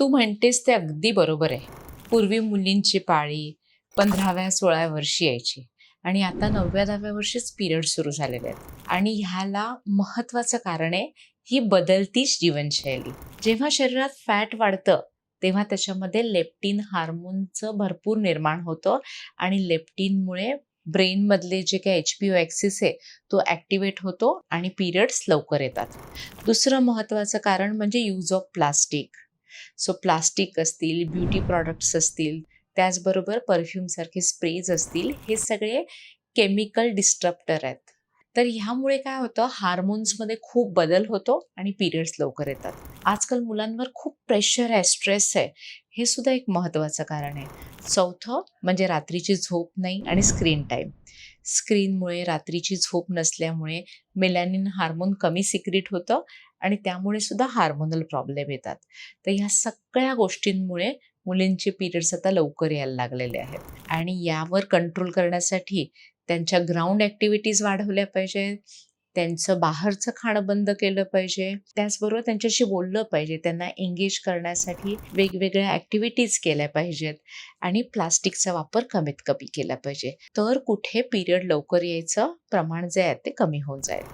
तू म्हणतेस ते अगदी बरोबर आहे. पूर्वी मुलींची पाळी पंधराव्या सोळाव्या वर्षी यायची आणि आता नवव्या दहाव्या वर्षीच पिरियड सुरू झालेले आहेत. आणि ह्याला महत्वाचं कारण आहे ही बदलतीच जीवनशैली. जेव्हा शरीरात फॅट वाढतं तेव्हा त्याच्यामध्ये लेप्टिन हार्मोनचं भरपूर निर्माण होतं आणि लेप्टिनमुळे ब्रेनमधले जे काही एच पी ओ ॲक्सिस आहे तो ॲक्टिवेट होतो आणि पिरियड्स लवकर येतात. दुसरं महत्त्वाचं कारण म्हणजे use of plastic. So plastic असतील ब्युटी प्रॉडक्ट्स असतील त्याचबरोबर परफ्यूमसारखे स्प्रेज असतील हे सगळे केमिकल डिस्ट्रप्टर आहेत. तर ह्यामुळे काय होतं हार्मोन्समध्ये खूप बदल होतो आणि पिरियड्स लवकर येतात. आजकाल मुलांवर खूप प्रेशर आहे स्ट्रेस आहे. हे सुद्धा एक महत्त्वाचं कारण आहे. चौथं म्हणजे रात्रीची झोप नाही आणि स्क्रीन टाईम स्क्रीनमुळे रात्रीची झोप नसल्यामुळे मेलॅनिन हार्मोन कमी सिक्रिट होतं आणि त्यामुळे सुद्धा हार्मोनल प्रॉब्लेम येतात. तर ह्या सगळ्या गोष्टींमुळे मुलींचे पिरियड्स आता लवकर यायला लागलेले आहेत. आणि यावर कंट्रोल करण्यासाठी त्यांच्या ग्राउंड ॲक्टिव्हिटीज वाढवल्या पाहिजेत. त्यांचं बाहेरचं खाणं बंद केलं पाहिजे. त्याचबरोबर त्यांच्याशी बोललं पाहिजे. त्यांना एंगेज करण्यासाठी वेगवेगळ्या ॲक्टिव्हिटीज केल्या पाहिजेत आणि प्लास्टिकचा वापर कमीत कमी केला पाहिजे. तर कुठे पिरियड लवकर यायचं? प्रमाण जे आहे ते कमी होऊन जाईल.